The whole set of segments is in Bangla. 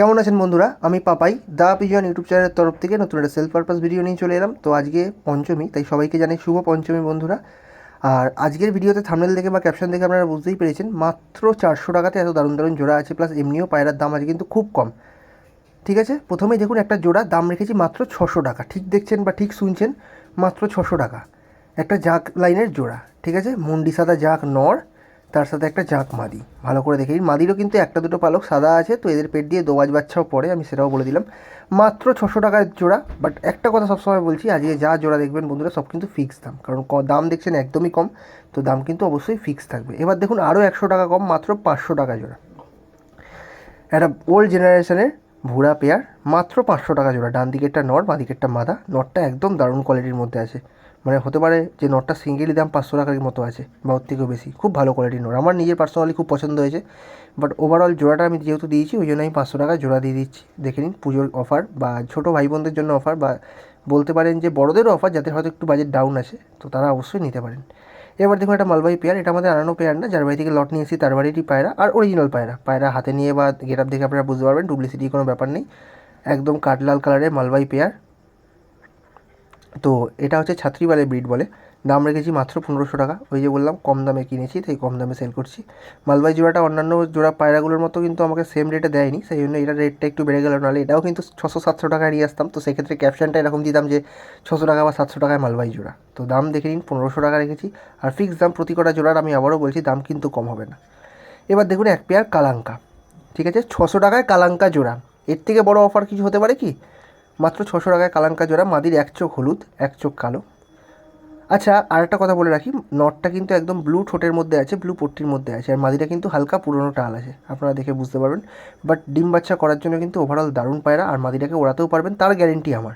কেমন আছেন বন্ধুরা? আমি পাপাই, দা পিজন ইউটিউব চ্যানেলের তরফ থেকে নতুন একটা সেলফ পারপাস ভিডিও নিয়ে চলে এলাম। তো আজকে পঞ্চমী, তাই সবাইকে জানাই শুভ পঞ্চমী বন্ধুরা। আর আজকের ভিডিওতে থামনেল দেখে বা ক্যাপশন দেখে আপনারা বুঝতেই পেরেছেন, মাত্র চারশো টাকাতে এত দারুণ দারুণ জোড়া আছে প্লাস এমনিও পায়রার দাম আছে কিন্তু খুব কম। ঠিক আছে? প্রথমেই দেখুন, একটা জোড়া দাম রেখেছি মাত্র ছশো টাকা। ঠিক দেখছেন বা ঠিক শুনছেন? মাত্র ছশো টাকা। একটা জাক লাইনের জোড়া। ঠিক আছে? মুন্ডি সাদা জাক নর। তার সাথে একটা জাঁক মাদি। ভালো করে দেখে মাদিরও কিন্তু একটা দুটো পালক সাদা আছে, তো এদের পেট দিয়ে দোবাজ বাচ্চাও পড়ে, আমি সেটাও বলে দিলাম। মাত্র ছশো টাকার জোড়া বাট একটা কথা সবসময় বলছি, আজকে যা জোড়া দেখবেন বন্ধুরা, সব কিন্তু ফিক্স দাম। কারণ দাম দেখছেন একদমই কম, তো দাম কিন্তু অবশ্যই ফিক্স থাকবে। এবার দেখুন, আরও একশো টাকা কম, মাত্র পাঁচশো টাকা জোড়া। একটা ওল্ড জেনারেশনের ভুড়া পেয়ার মাত্র পাঁচশো টাকা জোড়া। ডান দিকেরটা নর বাঁ দিকেরটা মাদা। নটটা একদম দারুণ কোয়ালিটির মধ্যে আছে। মানে হতে পারে যে নটটা সিঙ্গেলই দাম পাঁচশো টাকার মতো আছে, বা ওর থেকেও বেশি। খুব ভালো কোয়ালিটির নর আমার নিজের পার্সোনালি খুব পছন্দ হয়েছে বাট ওভারঅল জোড়াটা আমি যেহেতু দিয়েছি, ওই জন্য আমি পাঁচশো টাকা জোড়া দিয়ে দিচ্ছি। দেখে নিন পুজোর অফার বা ছোটো ভাই বোনদের জন্য অফার বা বলতে পারেন যে বড়োদেরও অফার যাদের হয়তো একটু বাজেট ডাউন আছে, তো তারা অবশ্যই নিতে পারেন। এবার দেখুন একটা মালবাহী পেয়ার এটা আমাদের আনানো পেয়ার না, যার বাড়ি থেকে লট নিয়ে এসেছি, তার বাড়িরই পায়রা আর অরিজিনাল পায়রা পায়রা হাতে নিয়ে বা গেট আপ দেখে আপনারা বুঝতে পারবেন ডুপ্লিসিটি কোনো ব্যাপার নেই। একদম কাঠলাল কালারের মালবাহী পেয়ার তো এটা হচ্ছে ছাত্রীবালের ব্রিড বলে। দাম রেখেছি মাত্র পনেরোশো টাকা। ওই যে বললাম, কম দামে কিনেছি, তাই কম দামে সেল করছি। মালবাই জোড়াটা, অন্যান্য জোড়া পায়রাগুলোর মতো কিন্তু আমাকে সেম রেটে দেয়নি, সেই জন্য এটার রেটটা একটু বেড়ে গেল। নাহলে এটাও কিন্তু ছশো সাতশো টাকায় নিয়ে আসতাম। তো সেক্ষেত্রে ক্যাপশনটা এরকম দিতাম যে, ছশো টাকা বা সাতশো টাকায় মালবাই জোড়া। তো দাম দেখে নিন, পনেরোশো টাকা রেখেছি। আর ফিক্স দাম প্রতি কটা জোড়ার আমি আবারও বলছি, দাম কিন্তু কম হবে না। এবার দেখুন, এক পেয়ার কালাঙ্কা, ঠিক আছে? ছশো টাকায় কালাঙ্কা জোড়া। এর থেকে বড় অফার কিছু হতে পারে কি? মাত্র ছশো টাকায় কালাঙ্কা জোড়া মাদির এক চোখ হলুদ, এক চোখ কালো। আচ্ছা আর একটা কথা বলে রাখি নটটা কিন্তু একদম ব্লু ঠোঁটের মধ্যে আছে ব্লু পট্টির মধ্যে আছে, আর মাদিটা কিন্তু হালকা পুরনো টাল আছে, আপনারা দেখে বুঝতে পারবেন। বাট ডিম বাচ্চা করার জন্য কিন্তু ওভারঅল দারুণ পায়রা, আর মাদিটাকে ওড়াতেও পারবেন, তার গ্যারেন্টি আমার।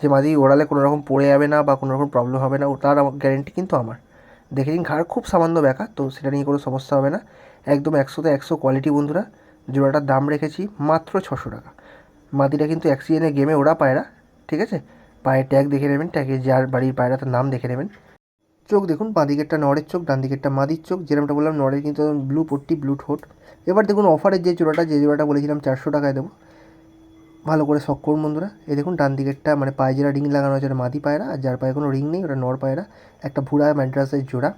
যে মাদি ওড়ালে কোনো রকম পড়ে যাবে না বা কোনো রকম প্রবলেম হবে না তার গ্যারেন্টি কিন্তু আমার। দেখে নিন, ঘাড় খুব সামান্য ব্যাকা তো সেটা নিয়ে কোনো সমস্যা হবে না। একদম একশোতে একশো কোয়ালিটি বন্ধুরা, জোড়াটার দাম রেখেছি মাত্র ছশো টাকা। মাদিটা কিন্তু অ্যাক্সিডেন্টে গেমে ওরা পায়রা, ঠিক আছে? পায়ের ট্যাগ দেখে নেবেন ট্যাগে যার বাড়ির পায়রা তার নাম দেখে নেবেন। চোখ দেখুন বাঁ দিকেরটা নরের চোখ ডান দিকেরটা মাদির চোখ যেরকমটা বললাম নরের কিন্তু ব্লু পট্টি ব্লু ঠোঁট। এবার দেখুন অফারের যে জোড়াটা যে জোড়াটা বলেছিলাম, চারশো টাকায় দেবো। ভালো করে শখ করুন বন্ধুরা। এই দেখুন ডান দিকেরটা মানে পায়ে যেটা রিং লাগানো আছে মাদি পায়রা, আর যার পায়ে কোনো রিং নেই, ওটা নর পায়রা, একটা ভুড়া ম্যাড্রাসের জোড়া।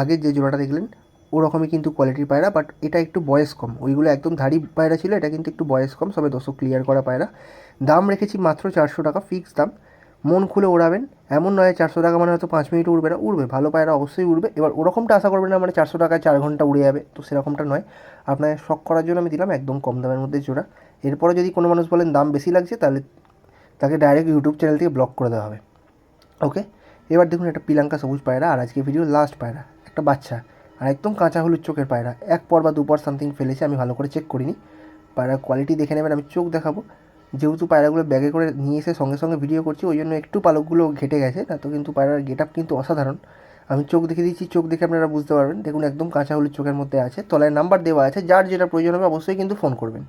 আগের যে জোড়াটা দেখলেন ওরকমই কিন্তু কোয়ালিটির পায়রা বাট এটা একটু বয়স কম। ওইগুলো একদম ধাড়ি পায়রা ছিল, এটা কিন্তু একটু বয়স কম, সবে দশক ক্লিয়ার করা পায়রা। দাম রেখেছি মাত্র চারশো টাকা ফিক্স দাম। মন খুলে ওড়াবেন, এমন নয় চারশো টাকা মানে হয়তো পাঁচ মিনিট উড়বে না, উড়বে, ভালো পায়রা অবশ্যই উড়বে। এবার ওরকমটা আশা করবেন না মানে চারশো টাকায় চার ঘণ্টা উড়ে যাবে, তো সেরকমটা নয়। আপনার শখ করার জন্য আমি দিলাম একদম কম দামের মধ্যে জোড়া। এরপরে যদি কোনো মানুষ বলেন দাম বেশি লাগছে, তাহলে তাকে ডাইরেক্ট ইউটিউব চ্যানেল থেকে ব্লক করে দেওয়া হবে। ওকে এবার দেখুন একটা পিলাঙ্কা সবুজ পায়রা, আর আজকে ভিডিও লাস্ট পায়রা। একটা বাচ্চা। আর একদম কাঁচা হলুদ চোখের পায়রা। এক পর বা দুপর সামথিং ফেলেছে, আমি ভালো করে চেক করিনি। পায়রার কোয়ালিটি দেখে নেবেন, আমি চোখ দেখাবো। যেহেতু পায়রাগুলো ব্যাগে করে নিয়ে এসে সঙ্গে সঙ্গে ভিডিও করছি, ওই জন্য একটু পালকগুলো ঘেটে গেছে, না তো কিন্তু পায়রার গেট আপ কিন্তু অসাধারণ। আমি চোখ দেখে দিচ্ছি, চোখ দেখে আপনারা বুঝতে পারবেন। দেখুন, একদম কাঁচা হলুদ চোখের মধ্যে আছে। তলায় নাম্বার দেওয়া আছে, যার যেটা প্রয়োজন হবে অবশ্যই কিন্তু ফোন করবেন।